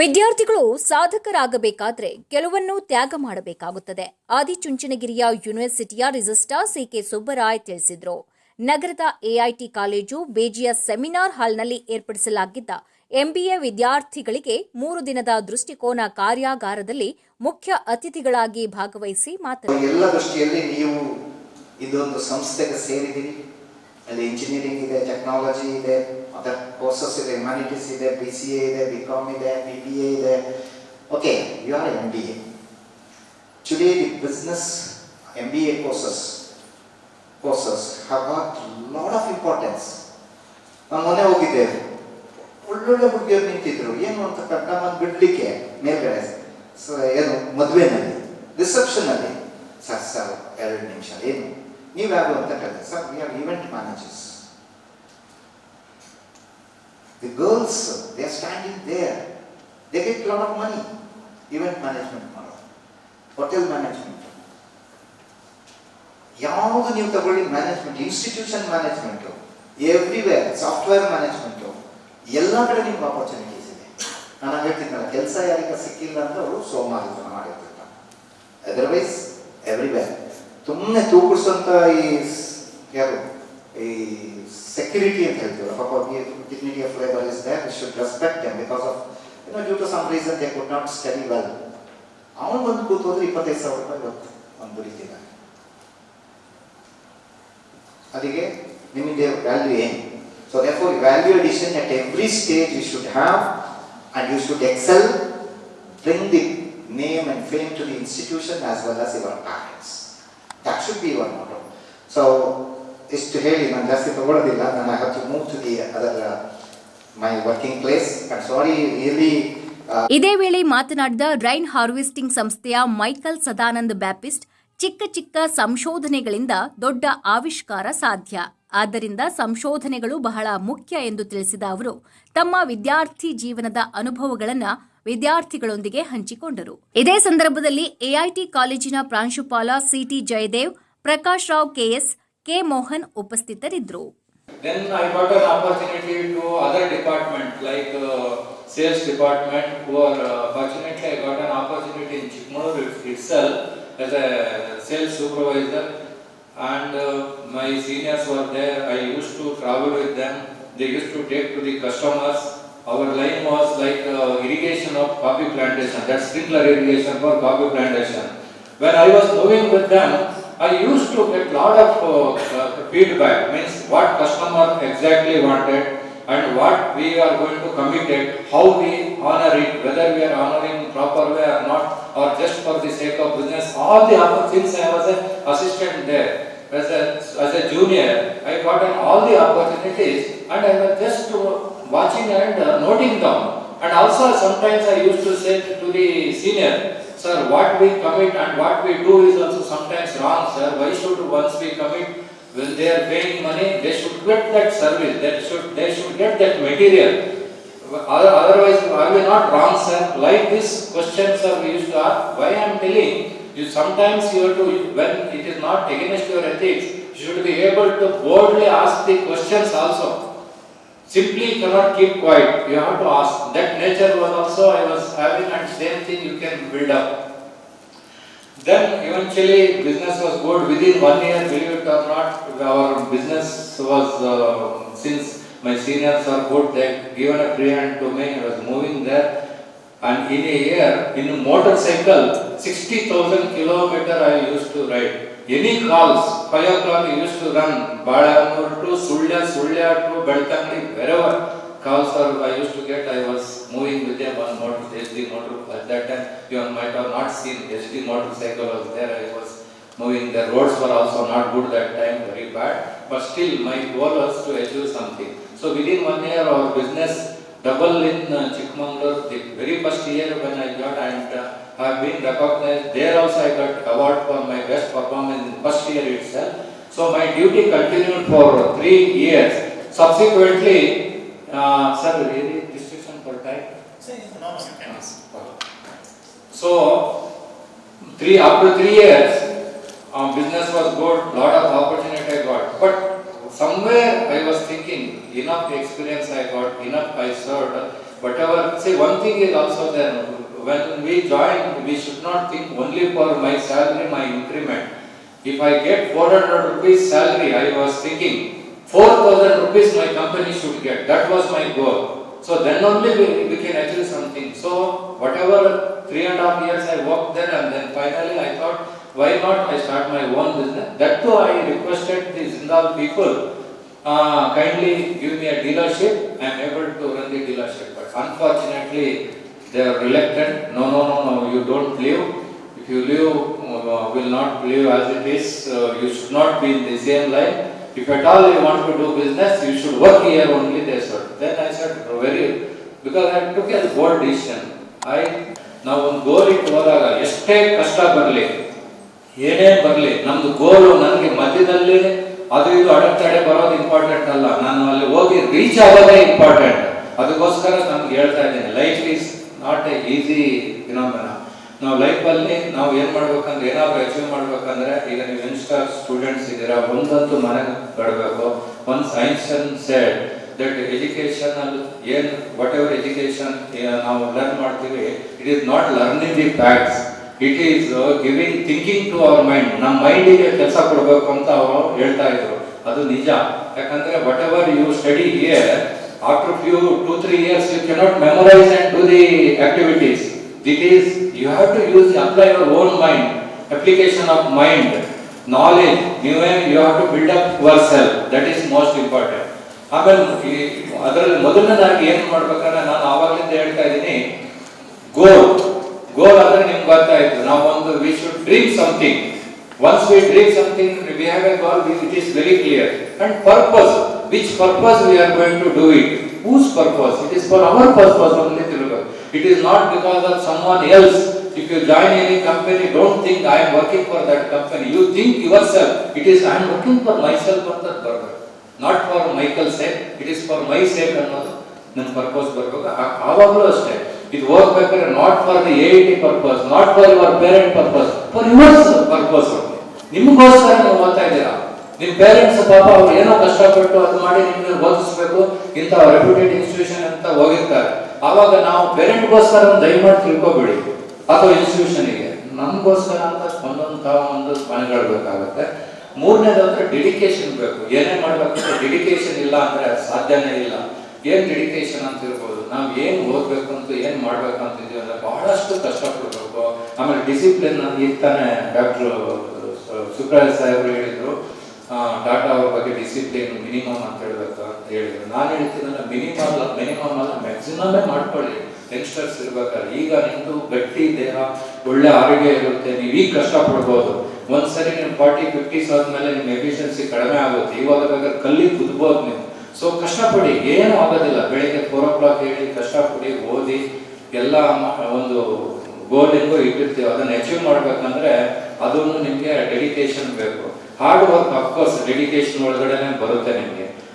ವಿದ್ಯಾರ್ಥಿಗಳು ಸಾಧಕರಾಗಬೇಕಾದ್ರೆ ಕೆಲವನ್ನು ತ್ಯಾಗ ಮಾಡಬೇಕಾಗುತ್ತದೆ. ಆದಿಚುಂಚನಗಿರಿಯ ಯೂನಿವರ್ಸಿಟಿಯ ರಿಜಿಸ್ಟ್ರಾರ್ ಸಿಕೆ ಸುಬ್ಬರಾಯ್ ತಿಳಿಸಿದರು. ನಗರದ ಎಐಟಿ ಕಾಲೇಜು ಬೇಜಿಯ ಸೆಮಿನಾರ್ ಹಾಲ್ನಲ್ಲಿ ಏರ್ಪಡಿಸಲಾಗಿದ್ದ ಎಂಬಿಎ ವಿದ್ಯಾರ್ಥಿಗಳಿಗೆ ಮೂರು ದಿನದ ದೃಷ್ಟಿಕೋನ ಕಾರ್ಯಾಗಾರದಲ್ಲಿ ಮುಖ್ಯ ಅತಿಥಿಗಳಾಗಿ ಭಾಗವಹಿಸಿ ಮಾತನಾಡಿದರು. ಅದರ್ ಕೋರ್ಸಸ್ ಇದೆ ಹ್ಯುಮ್ಯಾನಿಟೀಸ್ ಇದೆ ಬಿ ಸಿ ಎ ಇದೆ ಬಿ ಕಾಮ್ ಇದೆ ಬಿ ಬಿ ಎ ಇದೆ. Okay you are M B A today the business M B A courses courses have got lot of importance ನಾನು ಮೊನ್ನೆ ಹೋಗಿದ್ದೆ. ಒಳ್ಳೊಳ್ಳೆ ಹುಡುಗಿಯರು ನಿಂತಿದ್ರು. ಏನು ಅಂತ ನಮ್ಮನ್ನು ಬಿಡಲಿಕ್ಕೆ ಮೇಲ್ಗಡೆ. ಏನು, ಮದುವೆನಲ್ಲಿ ರಿಸೆಪ್ಷನಲ್ಲಿ ಸರ್ ಸರ್, ಎರಡು ನಿಮಿಷ, ಏನು? ನೀವು ಯಾರು ಅಂತ ಕೇಳಿದೆ. Sir we are event managers the girls they standing standing They get a lot of money Event management ಮಾಡೋದು ಹೋಟೆಲ್ ಮ್ಯಾನೇಜ್ಮೆಂಟ್ ಯಾವುದು ನೀವು ತಗೊಳ್ಳಿ management institution management everywhere software management ಎಲ್ಲ ಕಡೆ ನಿಮ್ಗೆ ಆಪರ್ಚುನಿಟೀಸ್ ಇದೆ. ನಾನು ಹೇಳ್ತೀನಲ್ಲ ಕೆಲಸ ಯಾರಿಗ ಸಿಕ್ಕಿಲ್ಲ ಅಂತ ಅವರು ಸೋಮಾರಿತನ ಮಾಡಿರ್ತಾರೆ. ಅದರ್ವೈಸ್ ಎವ್ರಿವೇರ್ ಸುಮ್ಮನೆ ತೂಗಿಸುವಂಥ ಈ ಸ್- ಯಾರು ಈ ಸೆಕ್ಯೂರಿಟಿ ಅಂತ ಹೇಳ್ತೀವಲ್ಲ ಪಾಪ dignity of labour is there we should respect them because of you know due to some reason they could not study well ಅವನು ಬಂದು ಕೂತು ಹೋದ್ರೆ ಇಪ್ಪತ್ತೈದು ಸಾವಿರ ರೂಪಾಯಿ ಇವತ್ತು ಅವ್ನು ದುಡಿತಿದ್ದಾನೆ ಅಲ್ಲಿಗೆ ನಿಮಗೆ ವ್ಯಾಲ್ಯೂ ಏನು so therefore value addition at every stage you should have and you should excel bring the name and fame to the institution as well as your parents that should be your motto so ಇಷ್ಟು ಹೇಳಿ, ನಾನು ಜಾಸ್ತಿ ತಗೊಳ್ಳೋದಿಲ್ಲ ನಾನು I have to move to the other my working place and sorry really ಇದೇ ವೇಳೆ ಮಾತನಾಡಿದ rain harvesting ಸಂಸ್ಥೆಯ ಮೈಕಲ್ ಸದಾನಂದ್ ಬ್ಯಾಪಿಸ್ಟ್ ಚಿಕ್ಕ ಚಿಕ್ಕ ಸಂಶೋಧನೆಗಳಿಂದ ದೊಡ್ಡ ಆವಿಷ್ಕಾರ ಸಾಧ್ಯ. ಆದ್ದರಿಂದ ಸಂಶೋಧನೆಗಳು ಬಹಳ ಮುಖ್ಯ ಎಂದು ತಿಳಿಸಿದ ಅವರು, ತಮ್ಮ ವಿದ್ಯಾರ್ಥಿ ಜೀವನದ ಅನುಭವಗಳನ್ನು ವಿದ್ಯಾರ್ಥಿಗಳೊಂದಿಗೆ ಹಂಚಿಕೊಂಡರು. ಇದೇ ಸಂದರ್ಭದಲ್ಲಿ ಎಐಟಿ ಕಾಲೇಜಿನ ಪ್ರಾಂಶುಪಾಲ C T Jayadev, Prakash Rao K S K Mohan ಉಪಸ್ಥಿತರಿದ್ದರು Then I got an opportunity to other department like uh, sales department where uh, fortunately I got an opportunity in Chikmagalur itself as a sales supervisor and uh, my seniors were there. I used to travel with them. They used to take to the customers. Our line was like uh, irrigation of coffee plantation, that sprinkler irrigation for coffee plantation. When I was moving with them, I used to get lot of uh, uh, feedback, means what customer exactly wanted and what we are going to commit it, how we honor it, whether we are honoring proper way or not, or just for the sake of business. All the oppor- things I was a assistant there, as a, as a junior, I got an all the opportunities and I was just uh, watching and uh, noting them. And also sometimes I used to say to the senior, Sir, what we commit and what we do is also sometimes wrong, sir. Why should once we commit, when they are paying money, they should get that service, they should, they should get that material. Otherwise, are we not wrong, sir? Like this question, sir, we used to ask, why I am telling, you sometimes you have to, when it is not against your ethics, you should be able to boldly ask the questions also. Simply cannot keep quiet, you have to ask. That nature was also I was having and same thing you can build up. Then eventually business was good, within one year, believe it or not, our business was, uh, since my seniors are good, they given a free hand to me, I was moving there. And in a year, in a motorcycle, sixty thousand kilometer I used to ride. Any calls, five o'clock I used to run, Balamur to Sulya, Sulya to Beltangli, wherever calls are I used to get, I was moving with them on motor, SD motor. At that time, you might have not seen SD motorcycle was there, I was moving. The roads were also not good that time, very bad. But still, my goal was to achieve something. So within one year, our business double in uh, Chikmagalur, the very first year when I got and uh, have been recognized. There also I got award for my best performance in first year itself. So my duty continued for three years. Subsequently, uh, sir, really restriction for time? So, three, after three years, um, business was good, lot of opportunity I got. But somewhere I was thinking, enough experience I got, enough I served, whatever, see, one thing is also there, when we join, we should not think only for my salary, my increment. If I get four hundred rupees salary, I was thinking, four thousand rupees my company should get, that was my goal. So then only we, we can achieve something. So whatever three and a half years I worked there and then finally I thought, why not I start my own business? That too I requested the Zindal people, uh, kindly give me a dealership, I am able to run the dealership. But unfortunately, they are reluctant, no, no, no, no, you don't leave. If you live, uh, will not live as it is, uh, you should not be in the same life. If at all you want to do business, you should work here only, they said. Then I said, very, because I took a bold decision. I, ನಾವು ಒಂದು ಇಟ್ಟು ಹೋದಾಗ ಎಷ್ಟೇ ಕಷ್ಟ ಬರಲಿ ಏನೇ ಬರಲಿ goal goal ನನಗೆ ಮಧ್ಯದಲ್ಲಿ ಅದು ಇದು ಅಡೆತಡೆ ಬರೋದು ಇಂಪಾರ್ಟೆಂಟ್ ಅಲ್ಲ ನಾನು ಅಲ್ಲಿ ಹೋಗಿ ರೀಚ್ ಆಗೋದೇ ಇಂಪಾರ್ಟೆಂಟ್ ಅದಕ್ಕೋಸ್ಕರ ನಮ್ಗೆ ಹೇಳ್ತಾ ಇದ್ದೀನಿ life is not a easy phenomena ನಾವು ಲೈಫಲ್ಲಿ ನಾವು ಏನು ಮಾಡ್ಬೇಕಂದ್ರೆ, ಏನಾದ್ರು ಅಚೀವ್ ಮಾಡ್ಬೇಕಂದ್ರೆ, ಈಗ ನೀವು ಯಂಗ್ಸ್ಟರ್ ಸ್ಟೂಡೆಂಟ್ಸ್ ಇದ್ದೀರಾ, ಒಂದಂತೂ ಮನೆಗೆ ಬರಬೇಕು. ಒಂದು ಸೈನ್ಸ್ ಸೆಡ್ ದಟ್ ಎಜುಕೇಶನ್ ಅಲ್ಲಿ ಏನು ವಾಟ್ ಎವರ್ ಎಜುಕೇಶನ್ ನಾವು ಲರ್ನ್ ಮಾಡ್ತೀವಿ it is not learning the facts it is giving thinking to our mind ನಮ್ಮ ಮೈಂಡಿಗೆ ಕೆಲಸ ಕೊಡಬೇಕು ಅಂತ ಅವರು ಹೇಳ್ತಾ ಇದ್ರು. ಅದು ನಿಜ. ಯಾಕಂದ್ರೆ what ever you study here after few two three years you cannot memorise and do the activities it is you have to use apply your own mind application of mind knowledge ನೀವೇ you have to build up yourself that is most important ಆಮೇಲೆ ಈ- ಅದರಲ್ಲಿ ಮೊದಲನೇದಾಗಿ ಏನು ಮಾಡ್ಬೇಕಂದ್ರೆ ನಾನು ಆವಾಗಲಿಂದ ಹೇಳ್ತಾ ಇದ್ದೀನಿ ಗೋಲ್ ಗೋಲ್ ಅಂದ್ರೆ ನಿಮ್ಗೆ ಗೊತ್ತಾಯ್ತು ನಾವು ಒಂದು we should dream something once we dream something we have a goal it is very clear and purpose which purpose we are going to do it whose purpose it is for our purpose only ತಿಳ್ಬೇಕು because of some one else if you join any company don't think I am working for that company you think your self it is I am working for my self ಅಂತ ಬರ್ಬೇಕು not for Michael sake it is for my sake ಅನ್ನೋದು ನನ್ನ purpose ಬರ್ಬೇಕು ಆವಾಗಲೂ ಅಷ್ಟೇ. ಇದು ಓದ್ಬೇಕಾದ್ರೆ not for the A T purpose not for your parent purpose for yours purpose ನಿಮಗೋಸ್ಕರ ನೀವು ಓದ್ತಾ ಇದ್ದೀರಾ? ನಿಮ್ ಪೇರೆಂಟ್ಸ್ ಪಾಪ ಅವ್ರು ಏನೋ ಕಷ್ಟಪಟ್ಟು ಅದು ಮಾಡಿ ನಿಮ್ಮನ್ನ ಓದಿಸ್ಬೇಕು, ಇಂಥ ರೆಪ್ಯೂಟೆಡ್ ಇನ್ಸ್ಟಿಟ್ಯೂಷನ್ ಅಂತ ಹೋಗಿರ್ತಾರೆ. ಆವಾಗ ನಾವು ಪೇರೆಂಟ್ಗೋಸ್ಕರ ದಯಮಾಡಿ ತಿಳ್ಕೊಬೇಡಿ. ಅಥವಾ ಇನ್ಸ್ಟಿಟ್ಯೂಷನ್ಗೆ ನಮಗೋಸ್ಕರ ಅಂತ ಒಂದೊಂದು ಒಂದು ಮನೆಗಳಬೇಕಾಗುತ್ತೆ ಮೂರನೇದು ಅಂದ್ರೆ ಡೆಡಿಕೇಶನ್ ಬೇಕು. ಏನೇ ಮಾಡ್ಬೇಕಂದ್ರೆ ಡೆಡಿಕೇಶನ್ ಇಲ್ಲ ಅಂದ್ರೆ ಸಾಧ್ಯನೇ ಇಲ್ಲ. ಏನ್ ಡೆಡಿಕೇಶನ್ ಅಂತ ಇರ್ಬೋದು? ನಾವು ಏನ್ ಓದ್ಬೇಕು ಅಂತ, ಏನ್ ಮಾಡ್ಬೇಕು ಅಂತ ಇದೀವಿ ಅಂದ್ರೆ ಬಹಳಷ್ಟು ಕಷ್ಟಪಡ್ಬೇಕು. ಆಮೇಲೆ ಡಿಸಿಪ್ಲಿನ್ ಈಗ ತಾನೇ ಡಾಕ್ಟರ್ ಸುಬ್ರಾಯ್ ಸಾಹೇಬ್ರು ಹೇಳಿದ್ರು. ಟಾಟಾ ಅವ್ರ ಡಿಸಿಪ್ಲಿನ್ ಮಿನಿಮಮ್ ಅಂತ ಹೇಳ್ಬೇಕು ಹೇಳಿದ್ರು. ನಾನು ಹೇಳ್ತೀನಲ್ಲ ಮಿನಿಮಮ್ ಅಲ್ಲ ಮಿನಿಮಮ್ ಅಲ್ಲ ಮ್ಯಾಕ್ಸಿಮಮೇ ಮಾಡ್ಕೊಳ್ಳಿ. ಯಂಗ್ಸ್ಟರ್ಸ್ ಇರ್ಬೇಕಾದ್ರೆ ಈಗ ನಿಮ್ದು ಗಟ್ಟಿ ದೇಹ, ಒಳ್ಳೆ ಆರೋಗ್ಯ ಇರುತ್ತೆ, ನೀವು ಈಗ ಕಷ್ಟಪಡ್ಬೋದು. ಒಂದ್ಸರಿ ನೀವು ಫಾರ್ಟಿ ಫಿಫ್ಟೀಸ್ ಆದ್ಮೇಲೆ ನಿಮ್ಮ ಎಫಿಷಿಯನ್ಸಿ ಕಡಿಮೆ ಆಗುತ್ತೆ. ಇವಾಗ ಬೇಕಾದ್ರೆ ಕಲ್ಲಿ ಕುದ್ಬೋದು ನೀವು. ಸೊ ಕಷ್ಟಪಡಿ, ಏನೂ ಆಗೋದಿಲ್ಲ. ಬೆಳಿಗ್ಗೆ ಫೋರ್ ಓ ಕ್ಲಾಕ್ ಹೇಳಿ ಕಷ್ಟಪಡಿ ಓದಿ, ಎಲ್ಲ ಒಂದು ಗೋಲ್ ಹೆಂಗೋ ಇಟ್ಟಿರ್ತೀವಿ. ಅದನ್ನ ಅಚೀವ್ ಮಾಡ್ಬೇಕಂದ್ರೆ ಅದನ್ನು ನಿಮಗೆ ಡೆಡಿಕೇಶನ್ ಬೇಕು. ವರ್ಕ್ ಅಫ್ಕೋರ್ಸ್ ಡೆಡಿಕೇಶನ್ ಒಳಗಡೆನೆ ಬರುತ್ತೆ ನಿಮಗೆ.